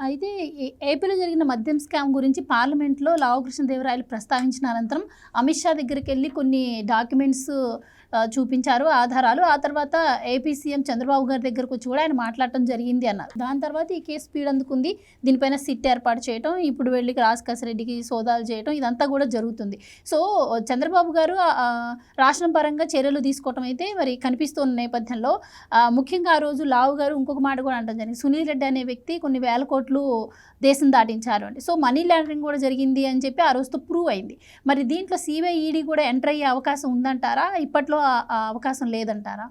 అయితే ఈ- ఏపీలో జరిగిన మద్యం స్కామ్ గురించి పార్లమెంట్లో లావకృష్ణదేవరాయలు ప్రస్తావించిన అనంతరం అమిత్ షా దగ్గరికి వెళ్ళి కొన్ని డాక్యుమెంట్స్ చూపించారు ఆధారాలు. ఆ తర్వాత ఏపీ సీఎం చంద్రబాబు గారి దగ్గరకు వచ్చి కూడా ఆయన మాట్లాడటం జరిగింది అన్నారు. దాని తర్వాత ఈ కేసు స్పీడ్ అందుకుంది. దీనిపైన సిట్ ఏర్పాటు చేయటం ఇప్పుడు వెళ్ళి రాజ్ రెడ్డికి సోదాలు చేయటం ఇదంతా కూడా జరుగుతుంది. సో చంద్రబాబు గారు రాష్ట్రం పరంగా చర్యలు తీసుకోవటం అయితే మరి కనిపిస్తున్న నేపథ్యంలో ముఖ్యంగా ఆ రోజు లావు గారు ఇంకొక మాట కూడా అంటాం జరిగింది. సునీల్ రెడ్డి అనే వ్యక్తి కొన్ని వేల కోట్లు దేశం దాటించారు అండి. సో మనీ లాండరింగ్ కూడా జరిగింది అని చెప్పి ఆ రోజుతో ప్రూవ్ అయింది. మరి దీంట్లో సిబిఐ ఈడీ కూడా ఎంటర్ అయ్యే అవకాశం ఉందంటారా? ఇప్పట్లో అవకాశం లేదంటారా?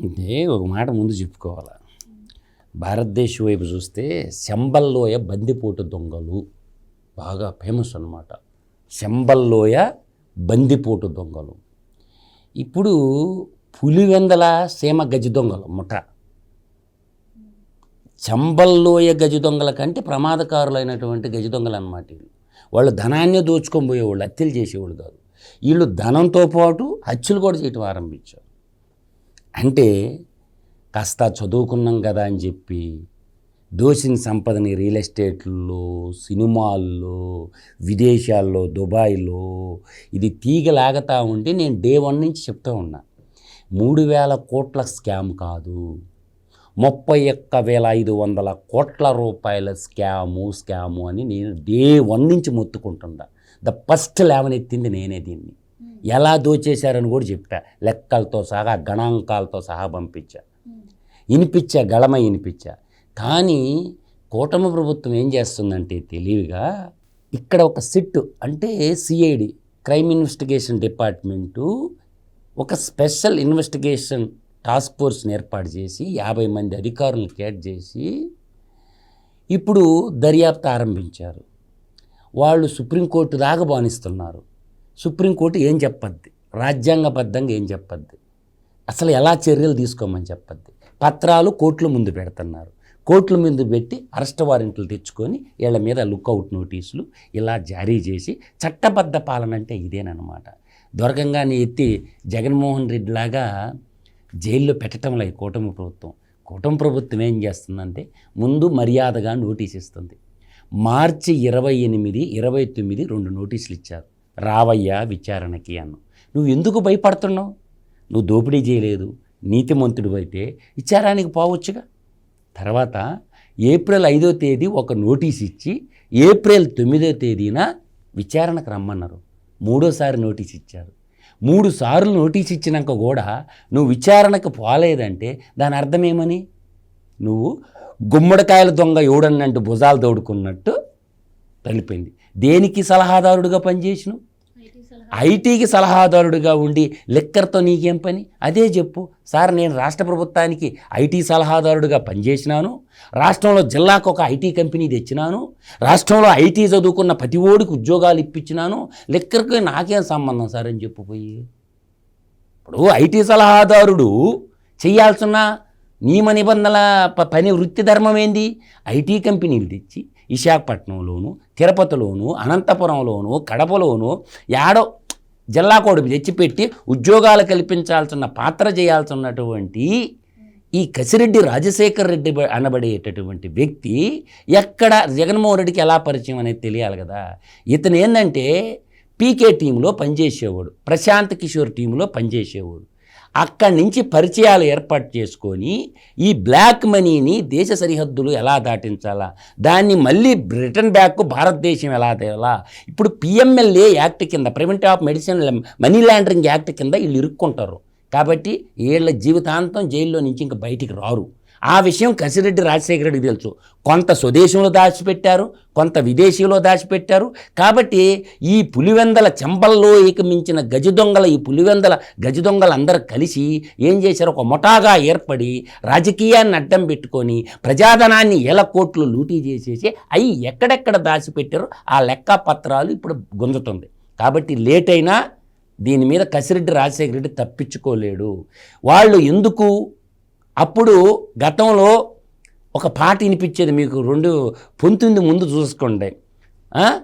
అంటే ఒక మాట ముందు చెప్పుకోవాలి. భారతదేశం వైపు చూస్తే శంబల్లోయ బందిపోటు దొంగలు బాగా ఫేమస్ అన్నమాట. శంబల్లోయ బందిపోటు దొంగలు. ఇప్పుడు పులివెందల సీమ గజి దొంగలు ముఠ. చంబల్లోయ గజి దొంగల కంటే ప్రమాదకారులైనటువంటి గజి దొంగలు అనమాట వీళ్ళు. వాళ్ళు ధనాన్ని దోచుకొని పోయేవాళ్ళు హత్యలు చేసేవాళ్ళు కాదు. వీళ్ళు ధనంతో పాటు హత్యలు కూడా చేయటం ఆరంభించారు. అంటే కాస్త చదువుకున్నాం కదా అని చెప్పి దోచిన సంపదని రియల్ ఎస్టేట్లో సినిమాల్లో విదేశాల్లో దుబాయ్లో ఇది తీగలాగుతూ ఉంటే నేను డే వన్ నుంచి చెప్తూ ఉన్నా. మూడు వేల కోట్ల స్కామ్ కాదు. ముప్పై ఒక్క వేల ఐదు వందల కోట్ల రూపాయల స్కాము స్కాము అని నేను డే వన్ నుంచి మొత్తుకుంటున్నా. ద ఫస్ట్ లేవనెత్తింది నేనే దీన్ని. ఎలా దోచేశారని కూడా చెప్తా లెక్కలతో సహా గణాంకాలతో సహా పంపించా. వినిపించా గళమ వినిపించా కానీ కూటమి ప్రభుత్వం ఏం చేస్తుందంటే తెలివిగా ఇక్కడ ఒక సిట్ అంటే సిఐడి క్రైమ్ ఇన్వెస్టిగేషన్ డిపార్ట్మెంటు ఒక స్పెషల్ ఇన్వెస్టిగేషన్ టాస్క్ ఫోర్స్ని ఏర్పాటు చేసి యాభై మంది అధికారులను కేట్ చేసి ఇప్పుడు దర్యాప్తు ఆరంభించారు. వాళ్ళు సుప్రీంకోర్టు దాకా బానిస్తున్నారు. సుప్రీంకోర్టు ఏం చెప్పద్ది? రాజ్యాంగబద్ధంగా ఏం చెప్పద్ది? అసలు ఎలా చర్యలు తీసుకోమని చెప్పద్ది? పత్రాలు కోర్టుల ముందు పెడుతున్నారు. కోర్టుల ముందు పెట్టి అరెస్ట్ వారెంట్లు తెచ్చుకొని వీళ్ళ మీద లుక్అవుట్ నోటీసులు ఇలా జారీ చేసి చట్టబద్ధ పాలన అంటే ఇదేనమాట దొరకంగానే ఎత్తి జగన్మోహన్ రెడ్డి లాగా జైల్లో పెట్టడంలో ఈ కూటమి ప్రభుత్వం. కూటమి ప్రభుత్వం ఏం చేస్తుందంటే ముందు మర్యాదగా నోటీస్ ఇస్తుంది. మార్చి ఇరవై ఎనిమిది ఇరవై తొమ్మిది రెండు నోటీసులు ఇచ్చారు. రావయ్యా విచారణకి అన్ను. నువ్వు ఎందుకు భయపడుతున్నావు? నువ్వు దోపిడీ చేయలేదు. నీతిమంతుడు అయితే విచారానికి పోవచ్చుగా. తర్వాత ఏప్రిల్ ఐదో తేదీ ఒక నోటీస్ ఇచ్చి ఏప్రిల్ తొమ్మిదో తేదీన విచారణకు రమ్మన్నారు. మూడోసారి నోటీస్ ఇచ్చారు. మూడు సార్లు నోటీస్ ఇచ్చినాక కూడా నువ్వు విచారణకు పోలేదంటే దాని అర్థం ఏమని నువ్వు గుమ్మడికాయల దొంగ ఎవడన్నంటూ భుజాలు తోడుకున్నట్టు తలిపోయింది దేనికి సలహాదారుడుగా పనిచేసినావు? ఐటీకి సలహాదారుడిగా ఉండి లిక్కర్తో నీకేం పని? అదే చెప్పు. సార్ నేను రాష్ట్ర ప్రభుత్వానికి ఐటీ సలహాదారుడిగా పనిచేసినాను. రాష్ట్రంలో జిల్లాకు ఒక ఐటీ కంపెనీ తెచ్చినాను. రాష్ట్రంలో ఐటీ చదువుకున్న ప్రతి ఓడికి ఉద్యోగాలు ఇప్పించినాను. లిక్కర్కి నాకేం సంబంధం సార్ అని చెప్పిపోయి ఇప్పుడు ఐటీ సలహాదారుడు చేయాల్సిన నియమ నిబంధనల ప- పని వృత్తి ధర్మం ఏంది? ఐటీ కంపెనీలు తెచ్చి విశాఖపట్నంలోను తిరుపతిలోను అనంతపురంలోను కడపలోను యాడో జిల్లా కోడి తెచ్చిపెట్టి ఉద్యోగాలు కల్పించాల్సిన పాత్ర చేయాల్సినటువంటి ఈ కసిరెడ్డి రాజశేఖర్ రెడ్డి అనబడేటటువంటి వ్యక్తి ఎక్కడ జగన్మోహన్ రెడ్డికి ఎలా పరిచయం అనేది తెలియాలి కదా. ఇతను ఏంటంటే పీకే టీంలో పనిచేసేవాడు ప్రశాంత్ కిషోర్ టీంలో పనిచేసేవాడు. అక్కడి నుంచి పరిచయాలు ఏర్పాటు చేసుకొని ఈ బ్లాక్ మనీని దేశ సరిహద్దులు ఎలా దాటించాలా? దాన్ని మళ్ళీ బ్రిటన్ బ్యాక్ భారతదేశం ఎలా తేలా? ఇప్పుడు పిఎంఎల్ఏ యాక్ట్ కింద preventive of medicine money laundering act కింద వీళ్ళు ఇరుక్కుంటారు. కాబట్టి వీళ్ళ జీవితాంతం జైల్లో నుంచి ఇంకా బయటికి రారు. ఆ విషయం కసిరెడ్డి రాజశేఖర రెడ్డికి తెలుసు. కొంత స్వదేశంలో దాచిపెట్టారు కొంత విదేశీలో దాచిపెట్టారు. కాబట్టి ఈ పులివెందల చెంబల్లో ఏకమించిన గజ దొంగల ఈ పులివెందల గజ దొంగలందరూ కలిసి ఏం చేశారు? ఒక ముఠాగా ఏర్పడి రాజకీయాన్ని అడ్డం పెట్టుకొని ప్రజాధనాన్ని ఎల కోట్లు లూటీ చేసేసి అవి ఎక్కడెక్కడ దాచిపెట్టారో ఆ లెక్క పత్రాలు ఇప్పుడు గుంజుతుంది. కాబట్టి లేట్ అయినా దీని మీద కసిరెడ్డి రాజశేఖర రెడ్డి తప్పించుకోలేడు. వాళ్ళు ఎందుకు అప్పుడు గతంలో ఒక పాట వినిపించేది మీకు రెండు పొంతుంది ముందు చూసుకోండి. ఆ?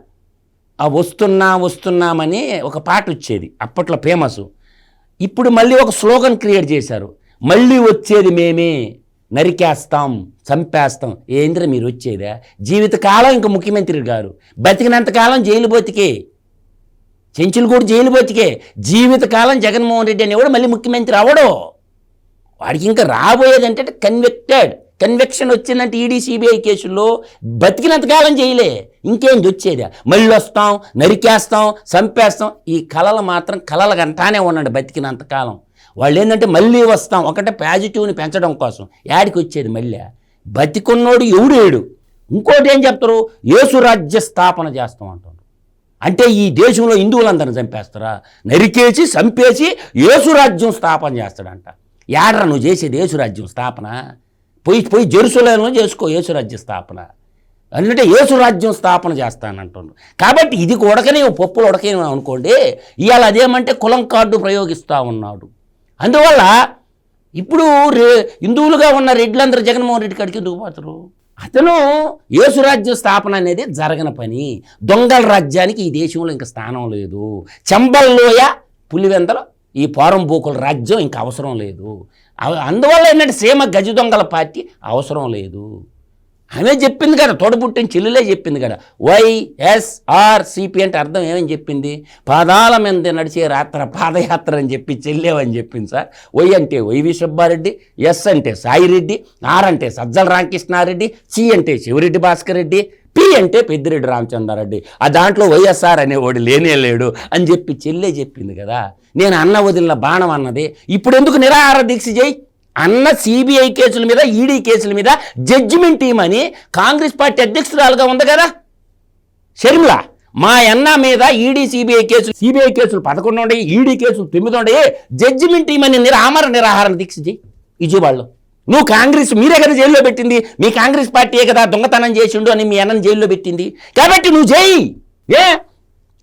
వస్తున్నా వస్తున్నామని ఒక పాట వచ్చేది అప్పట్లో ఫేమస్. ఇప్పుడు మళ్ళీ ఒక స్లోగన్ క్రియేట్ చేశారు మళ్ళీ వచ్చేది మేమే నరికేస్తాం చంపేస్తాం. ఏంద్ర మీరు వచ్చేదా? జీవితకాలం ఇంక ముఖ్యమంత్రి గారు బతికినంతకాలం జైలు బతికే చెంచులు కూడా జైలు బతికే జీవితకాలం జగన్మోహన్ రెడ్డి అనేవాడు మళ్ళీ ముఖ్యమంత్రి అవడో వాడికి ఇంకా రాబోయేదంటే కన్విక్టెడ్ కన్విక్షన్ వచ్చిందంటే ఈడీ సిబిఐ కేసుల్లో బతికినంతకాలం చేయలే ఇంకేంది వచ్చేది మళ్ళీ వస్తాం నరికేస్తాం చంపేస్తాం. ఈ కళలు మాత్రం కళలు అంటానే ఉండండి బతికినంతకాలం వాళ్ళు ఏంటంటే మళ్ళీ వస్తాం. ఒకటే పాజిటివ్ని పెంచడం కోసం. యాడికి వచ్చేది మళ్ళీ? బతికున్నోడు ఎవడు ఇంకోటి ఏం చెప్తారు? యేసురాజ్య స్థాపన చేస్తాం అంటారు. అంటే ఈ దేశంలో హిందువులందరిని చంపేస్తారా? నరికేసి చంపేసి యేసురాజ్యం స్థాపన చేస్తాడంట. యాడ్రా నువ్వు చేసేది యేసురాజ్యం స్థాపన? పోయి పోయి జెరుసలేంలో చేసుకో యేసురాజ్య స్థాపన. ఎందుకంటే యేసురాజ్యం స్థాపన చేస్తానంటుండ్రు కాబట్టి ఇది ఉడకనే పప్పులు ఉడకనే అనుకోండి ఇవాళ అదేమంటే కులం కార్డు ప్రయోగిస్తూ ఉన్నాడు. అందువల్ల ఇప్పుడు రే హిందువులుగా ఉన్న రెడ్లందరూ జగన్మోహన్ రెడ్డి కాడికి ఎందుకు పోతారు? అతను యేసురాజ్యం స్థాపన అనేది జరగని పని. దొంగల రాజ్యానికి ఈ దేశంలో ఇంకా స్థానం లేదు. చెంబల్లోయ పులివెందల ఈ పోరంబోకుల రాజ్యం ఇంకా అవసరం లేదు. అందువల్ల ఏంటంటే సీమ గజ దొంగల పార్టీ అవసరం లేదు. ఆమె చెప్పింది కదా తోడబుట్టిన చెల్లులే చెప్పింది కదా. వైఎస్ఆర్ సిపి అంటే అర్థం ఏమని చెప్పింది? పాదాల మీద నడిచే రాత్ర పాదయాత్ర అని చెప్పి చెల్లేవని చెప్పింది సార్. వై అంటే వైవి సుబ్బారెడ్డి ఎస్ అంటే సాయిరెడ్డి ఆర్ అంటే సజ్జల రామకృష్ణారెడ్డి సి అంటే శివరెడ్డి భాస్కర్ రెడ్డి పి అంటే పెద్దిరెడ్డి రామచంద్రారెడ్డి. ఆ దాంట్లో వైఎస్ఆర్ అనేవాడు లేనే లేడు అని చెప్పి చెల్లే చెప్పింది కదా. నేను అన్న వదిలిన బాణం అన్నది. ఇప్పుడు ఎందుకు నిరాహార దీక్ష చేయి? అన్న సిబిఐ కేసుల మీద ఈడీ కేసుల మీద జడ్జిమెంట్ ఇవ్వమని కాంగ్రెస్ పార్టీ అధ్యక్షురాలుగా ఉంది కదా. షర్మిల మా అన్న మీద ఈడీ సిబిఐ కేసులు సిబిఐ కేసులు పదకొండు ఉండయి ఈడీ కేసులు తొమ్మిది ఉండయి జడ్జిమెంట్ ఇవ్వమని నిరామర నిరాహారం దీక్ష చేయి. విజయవాడలో నువ్వు కాంగ్రెస్ మీరే కదా జైల్లో పెట్టింది. మీ కాంగ్రెస్ పార్టీయే కదా దొంగతనం చేసిండు అని మీ అన్నని జైల్లో పెట్టింది. కాబట్టి నువ్వు చేయి ఏ?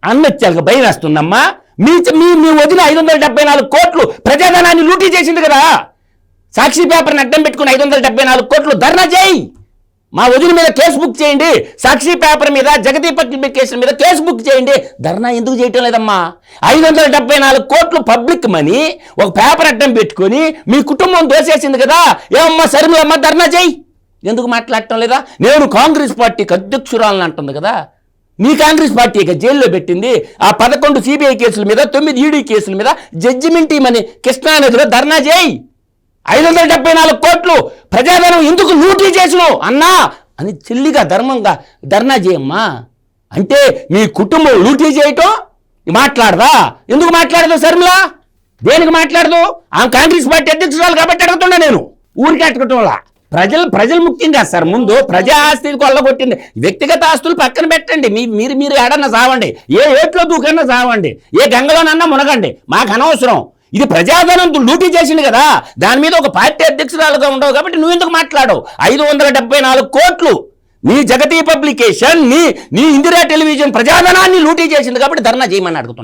అన్నత్యాలకు భయం వేస్తుందమ్మా. మీ మీ మీ వదిన ఐదు వందల డెబ్బై నాలుగు కోట్లు ప్రజాధనాన్ని లూటీ చేసింది కదా. సాక్షి పేపర్ని అడ్డం పెట్టుకుని ఐదు వందల డెబ్బై నాలుగు కోట్లు ధర్నా చేయి మా వదిన మీద కేసు బుక్ చేయండి. సాక్షి పేపర్ మీద జగదీ పబ్లికేషన్ మీద కేసు బుక్ చేయండి. ధర్నా ఎందుకు చేయటం లేదమ్మా? ఐదు వందల డెబ్బై నాలుగు కోట్లు పబ్లిక్ మనీ ఒక పేపర్ అడ్డం పెట్టుకొని మీ కుటుంబం దోసేసింది కదా? ఏమమ్మా సరిమలమ్మ ధర్నా చేయి. ఎందుకు మాట్లాడటం లేదా? నేను కాంగ్రెస్ పార్టీకి అధ్యక్షురాలని అంటుంది కదా. మీ కాంగ్రెస్ పార్టీ ఇక జైల్లో పెట్టింది. ఆ పదకొండు సిబిఐ కేసుల మీద తొమ్మిది ఈడీ కేసుల మీద జడ్జిమెంట్ ఇమ్మని కృష్ణానదిలో ధర్నా చేయి. ఐదు వందల డెబ్బై నాలుగు కోట్లు ప్రజాధనం ఎందుకు లూటీ చేసినావు అన్నా అని చెల్లిగా ధర్మంగా ధర్నా చేయమ్మా. అంటే మీ కుటుంబం లూటీ చేయటం? మాట్లాడదా? ఎందుకు మాట్లాడదు శర్మిల? దేనికి మాట్లాడదు? ఆమె కాంగ్రెస్ పార్టీ అధ్యక్షురాలు కాబట్టి అడుగుతున్నా నేను. ఊరికి అడగటంలా ప్రజలు ప్రజలు ముఖ్యం కాదు సార్ ముందు ప్రజా ఆస్తి కొల్లగొట్టింది. వ్యక్తిగత ఆస్తులు పక్కన పెట్టండి. మీ మీరు మీరు ఏడన్నా సావండి. ఏ ఏట్లో దూకన్నా సావండి. ఏ గంగలోనన్నా మునగండి. మాకు అనవసరం. ఇది ప్రజాధనం లూటీ చేసింది కదా. దాని మీద ఒక పార్టీ అధ్యక్షురాలుగా ఉండవు కాబట్టి నువ్వు ఎందుకు మాట్లాడవు? ఐదు వందల డెబ్బై నాలుగు కోట్లు నీ జగతి పబ్లికేషన్ నీ నీ ఇందిరా టెలివిజన్ ప్రజాధనాన్ని లూటీ చేసింది కాబట్టి ధర్నా చేయమని అడుగుతున్నాను.